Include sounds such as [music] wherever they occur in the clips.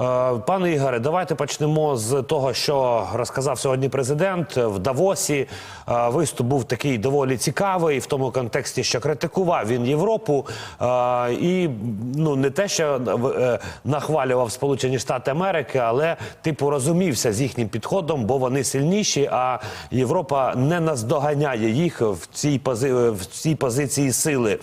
Е, Пане Ігоре, давайте почнемо з того, що розказав сьогодні президент в Давосі. Е, Виступ був такий доволі цікавий в тому контексті, що критикував він Європу е, і ну не те, що нахвалював Сполучені Штати Америки, але типу розумівся з їхнім підходом, бо вони сильніші, а Європа не наздоганяє їх в цій пози в цій позиції сили.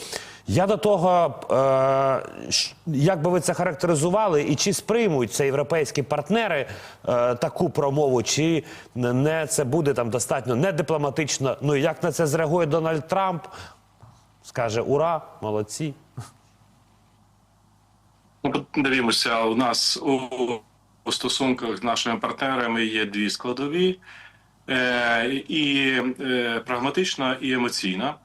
Я до того, е, як би ви це характеризували, і чи сприймуть це європейські партнери е, таку промову, чи не це буде там достатньо недипломатично? Ну як на це зреагує Дональд Трамп? Скаже ура, молодці. Ну, подивімося, у нас у, стосунках з нашими партнерами є дві складові: е, і прагматична, і емоційна.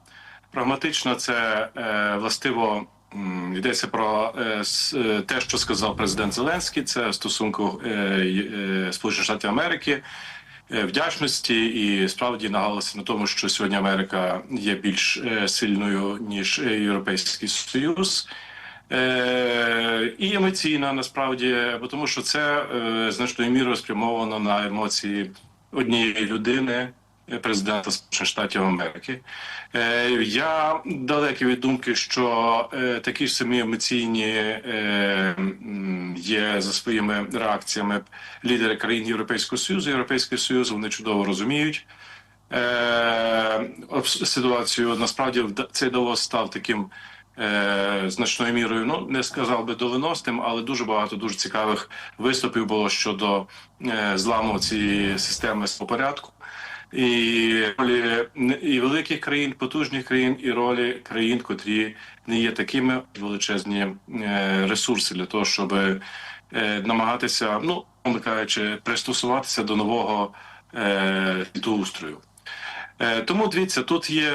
Прагматична це е, властиво м, йдеться про е, с- е, те, що сказав президент Зеленський. Це стосунку е, е, Сполучених Штатів Америки. е, Вдячності і справді наголосив на тому, що сьогодні Америка є більш е, сильною ніж Європейський Союз. Е, і емоційна насправді, бо тому що це е, значною мірою спрямовано на емоції однієї людини, президента Сполучених Штатів Америки. Е, я далекий від думки, що е, такі ж самі емоційні е, є за своїми реакціями лідери країн Європейського Союзу. Європейський Союз вони чудово розуміють. Ситуацію насправді цей Давос став таким значною мірою. Ну не сказав би доленосним, але дуже багато дуже цікавих виступів було щодо зламу цієї системи порядку. І ролі і великих країн, потужних країн, і ролі країн, котрі не є такими величезні е, ресурси для того, щоб е, намагатися, ну кажучи, пристосуватися до нового е, світоустрою. Е, Тому дивіться, тут є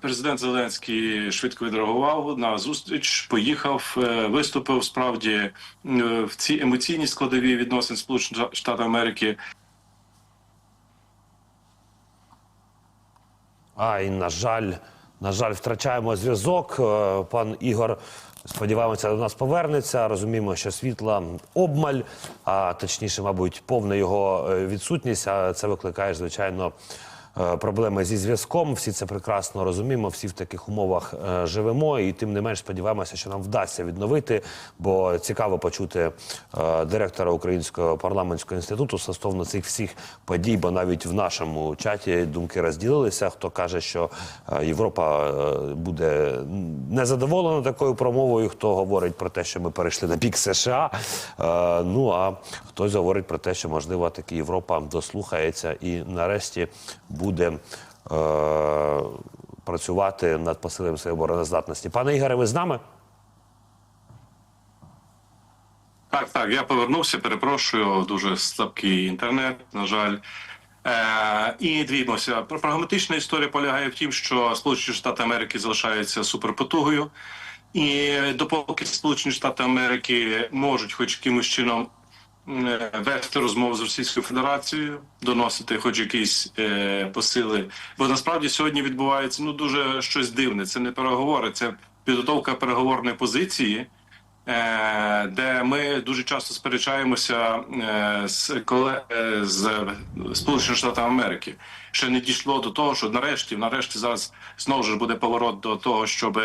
президент Зеленський швидко відреагував на зустріч, поїхав, виступив справді в цій емоційній складовій відносин Сполучених Штатів Америки. Ай, на жаль, на жаль, втрачаємо зв'язок. Е, Пан Ігор, сподіваємося, до нас повернеться. Розуміємо, що світла обмаль, а точніше, мабуть, повна його е, відсутність. А це викликає, звичайно. Е, Проблеми зі зв'язком, всі це прекрасно розуміємо. Всі в таких умовах е, живемо, і тим не менш сподіваємося, що нам вдасться відновити. Бо цікаво почути е, директора Українського парламентського інституту стосовно цих всіх подій. Бо навіть в нашому чаті думки розділилися. Хто каже, що Європа буде незадоволена такою промовою, хто говорить про те, що ми перейшли на бік США. Ну а хтось говорить про те, що можливо таки Європа дослухається і нарешті буде. Е, Працювати над посиленням своєї обороноздатності. Пане Ігоре, ви з нами? Так, так, я повернувся. Перепрошую, дуже слабкий інтернет. На жаль. Е, і дивімося. Прагматична історія полягає в тім, що Сполучені Штати Америки залишаються суперпотугою, і допоки Сполучені Штати Америки можуть, хоч якимось чином, вести розмову з Російською Федерацією, доносити хоч якісь е, посили. Бо насправді сьогодні відбувається ну дуже щось дивне. Це не переговори, це підготовка переговорної позиції. Е, де ми дуже часто сперечаємося е, з коле е, з Сполучених Штатів Америки. Ще не дійшло до того, що нарешті, нарешті, зараз знову ж буде поворот до того, щоб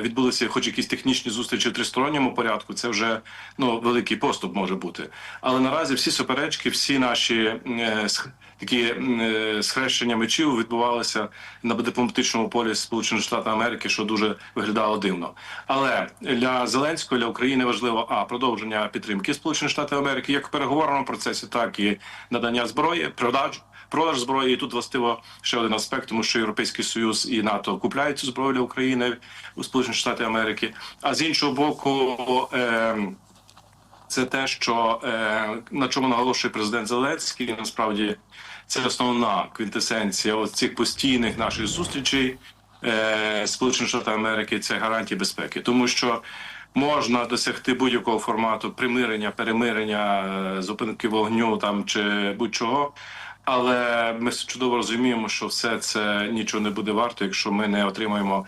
відбулися хоч якісь технічні зустрічі в тристоронньому порядку. Це вже ну великий поступ може бути. Але наразі всі суперечки, всі наші такі е, схрещення мечів відбувалися на дипломатичному полі Сполучених Штатів Америки, що дуже виглядало дивно. Але для Зеленського для України важливо а продовження підтримки Сполучених Штатів Америки як в переговорному процесі, так і надання зброї, продаж. Продаж зброї і тут властиво ще один аспект, тому що Європейський Союз і НАТО купляють цю зброю для України у Сполучених Штатів Америки. А з іншого боку, е, це те, що е, на чому наголошує президент Зеленський. Насправді це основна квінтесенція цих постійних наших зустрічей е, Сполучених Штатів Америки. Це гарантії безпеки, тому що можна досягти будь-якого формату примирення, перемирення, е, зупинки вогню там чи будь-чого. Але ми чудово розуміємо, що все це нічого не буде варто, якщо ми не отримаємо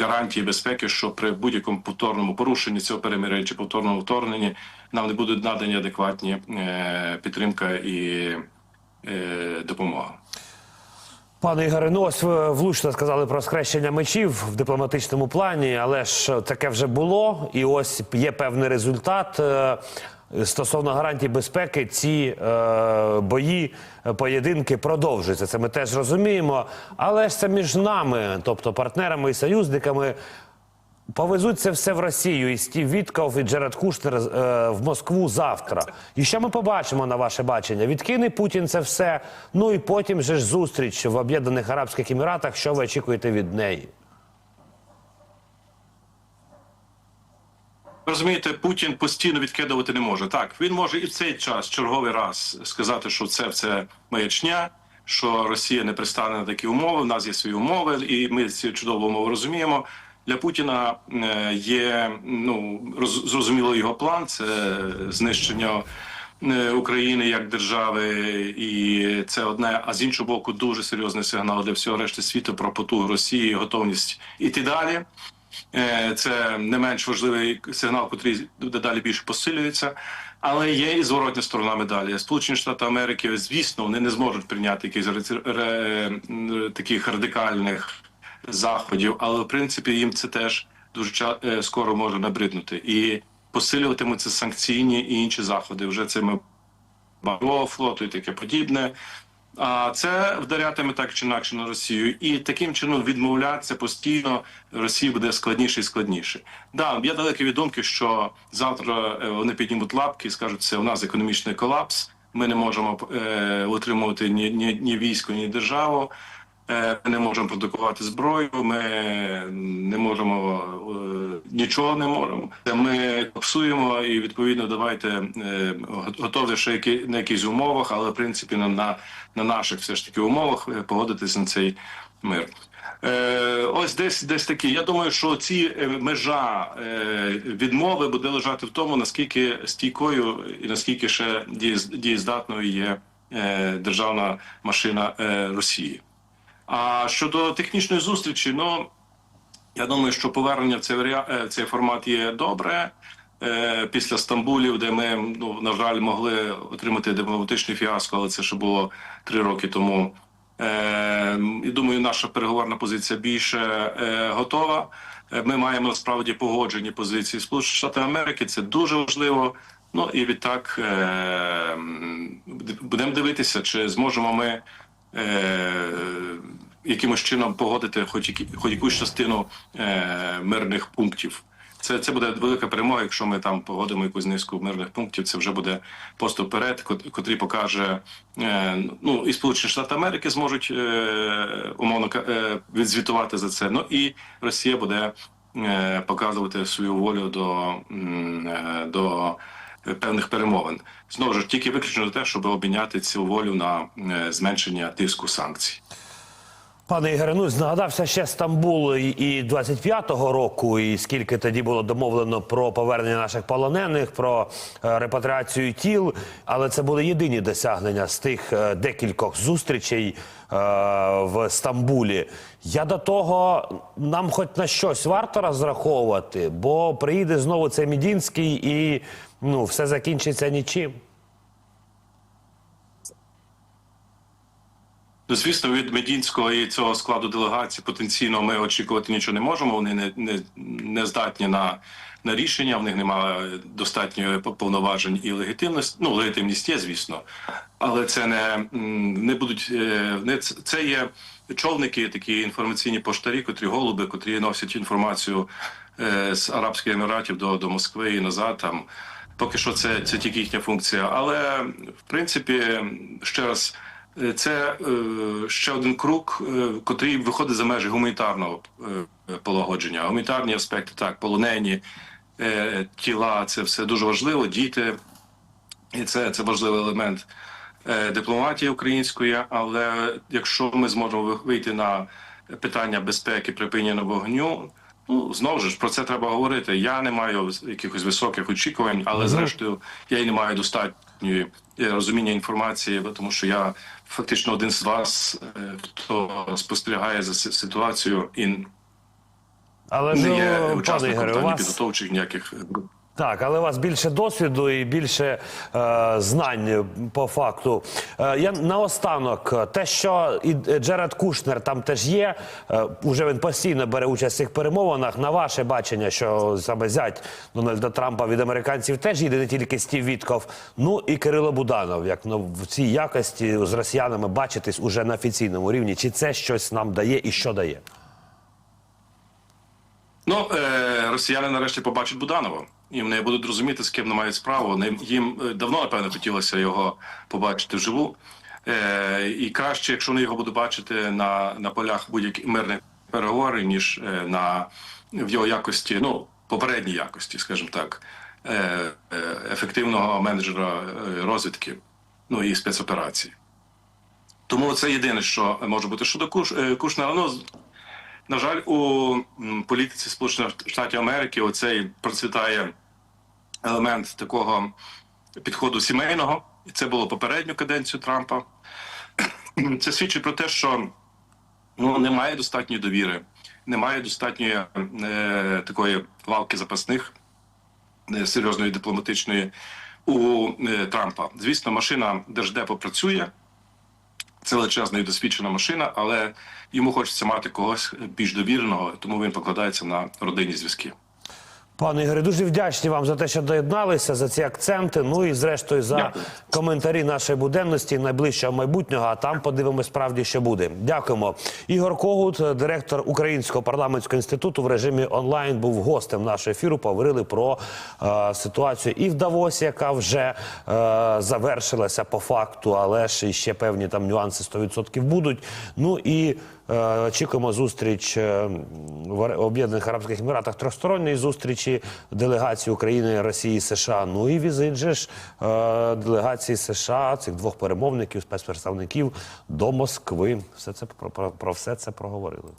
гарантії безпеки, що при будь-якому повторному порушенні цього перемиря чи повторному вторгненні нам не будуть надані адекватні е, підтримка і е, допомога. Пане Ігоре, ну ось ви влучно сказали про схрещення мечів в дипломатичному плані, але ж таке вже було, і ось є певний результат. Стосовно гарантій безпеки, ці е, бої, е, поєдинки продовжуються. Це ми теж розуміємо. Але ж це між нами, тобто партнерами і союзниками, Повезуть це все в Росію і Стів Вітков і Джеред Кушнер е, в Москву завтра. І що ми побачимо на ваше бачення? Відкине Путін це все. Ну і потім же ж зустріч в Об'єднаних Арабських Еміратах. Що ви очікуєте від неї? Розумієте, Путін постійно відкидувати не може. Так, він може і в цей час черговий раз сказати, що це все маячня, що Росія не пристане на такі умови. У нас є свої умови, і ми ці чудово умови розуміємо. Для Путіна е, є ну роз, зрозуміло його план це знищення е, України як держави, і це одне. А з іншого боку, дуже серйозний сигнал для всього решти світу про потугу Росії, готовність іти далі. Е, Це не менш важливий сигнал, який дедалі більше посилюється. Але є і зворотня сторона медалі. Сполучені Штати Америки, звісно, вони не зможуть прийняти якихось таких радикальних заходів, але в принципі їм це теж дуже е, скоро може набриднути. І посилюватимуться санкційні і інші заходи. Вже це ми флоту і таке подібне. А це вдарятиме так чи інакше на Росію, і таким чином відмовлятися постійно Росії буде складніше і складніше. Да, я далекі від думки, що завтра е, вони піднімуть лапки і скажуть, це у нас економічний колапс. Ми не можемо е, утримувати ні, ні, ні військо, ні державу. Е, Ми не можемо продукувати зброю. Ми не можемо е, нічого не можемо. Ми копсуємо і відповідно давайте е, готові ще на якихось умовах, але в принципі на, на, на наших все ж таки умовах погодитися на цей мир. Ось десь десь такі. Я думаю, що ці межа відмови буде лежати в тому, наскільки стійкою і наскільки ще дієз- дієздатною є державна машина Росії. А щодо технічної зустрічі, ну я думаю, що повернення в цей е, в цей формат є добре. Е, Після Стамбулів, де ми ну на жаль могли отримати дипломатичний фіаско, але це ще було три роки тому. Е, І думаю, наша переговорна позиція більше е, готова. Е, Ми маємо справді погоджені позиції Сполучених Штатів Америки. Це дуже важливо. Ну і відтак е, будемо дивитися, чи зможемо ми е, якимось чином погодити хоч, які, хоч якусь частину е, мирних пунктів. Це, це буде велика перемога, якщо ми там погодимо якусь низку мирних пунктів. Це вже буде поступ вперед, кот- котрий покаже е, ну і Сполучені Штати Америки зможуть е, умовно е, відзвітувати за це. Ну і Росія буде е, показувати свою волю до, е, до певних перемовин. Знову ж тільки виключно те, щоб обміняти цю волю на е, зменшення тиску санкцій. Пане Ігоре, ну нагадався ще Стамбул і- і 25-го року, і скільки тоді було домовлено про повернення наших полонених, про е, репатріацію тіл. Але це були єдині досягнення з тих е, декількох зустрічей в Стамбулі. Я до того нам хоч на щось варто розраховувати, бо приїде знову цей Мідінський і ну все закінчиться нічим. Ну, звісно, від Медінського і цього складу делегації потенційно ми очікувати нічого не можемо. Вони не, не, не здатні на, на рішення, в них немає достатньої повноважень і легітимності. Ну, легітимність є, звісно, але це не, не будуть е, не це є човники, такі інформаційні поштарі, котрі голуби, котрі носять інформацію е, з Арабських Еміратів до, до Москви і назад там. Поки що це, це тільки їхня функція. Але в принципі, ще раз, е, це е, ще один крок, е, котрий виходить за межі гуманітарного е, полагодження. Гуманітарні аспекти, так, полонені е, тіла, це все дуже важливо. Діти, і це, це важливий елемент е, дипломатії української. Але якщо ми зможемо ви- вийти на питання безпеки, припинення вогню. Ну знову ж про це треба говорити. Я не маю якихось високих очікувань, але зрештою я й не маю достатньої е, розуміння інформації, тому що я фактично один з вас, е, хто спостерігає за си- ситуацією і Але не є учасником та вас- підготовчих ніяких груп. Так, але у вас більше досвіду і більше е, знань по факту. Е, я наостанок, те, що і Джеред Кушнер там теж є, е, уже він постійно бере участь в цих перемовинах. На ваше бачення, що саме зять Дональда Трампа від американців теж їде не тільки Стів Вітков, ну і Кирило Буданов, як ну, в цій якості з росіянами бачитись уже на офіційному рівні. Чи це щось нам дає і що дає? Ну, е, росіяни нарешті побачать Буданова. І вони будуть розуміти, з ким вони мають справу. Їм е, давно, напевно, хотілося його побачити вживу. Е, і краще, якщо вони його будуть бачити на, на полях будь-яких мирних переговорів, ніж е, на, в його якості, ну, попередній якості, скажімо так, е, е, ефективного менеджера розвідки, ну і спецоперацій. Тому це єдине, що може бути щодо Куш, Кушнера. Ну, на жаль, у політиці Сполучених Штатів Америки оцей процвітає елемент такого підходу сімейного, і це було попередню каденцію Трампа. [clears throat] Це свідчить про те, що ну, немає достатньої довіри, немає достатньої е, такої лавки запасних е, серйозної дипломатичної у е, Трампа. Звісно, машина держдепу працює. Це величезна і досвідчена машина, але йому хочеться мати когось більш довіреного, тому він покладається на родинні зв'язки. Пане Ігоре, дуже вдячні вам за те, що доєдналися, за ці акценти. Ну і зрештою за Дякую. коментарі нашої буденності найближчого майбутнього. А там подивимось справді, що буде. Дякуємо. Ігор Когут, директор Українського парламентського інституту, в режимі онлайн був гостем нашого ефіру. Поговорили про е, ситуацію і в Давосі, яка вже е, завершилася по факту, але ж ще певні там нюанси 100% будуть. Ну і Очікуємо зустріч е, в Об'єднаних Арабських Еміратах трьохсторонньої зустрічі делегації України, Росії, США. Ну і візит же ж е, делегації США, цих двох перемовників, спецпредставників до Москви. Все це про, про, про все це проговорили.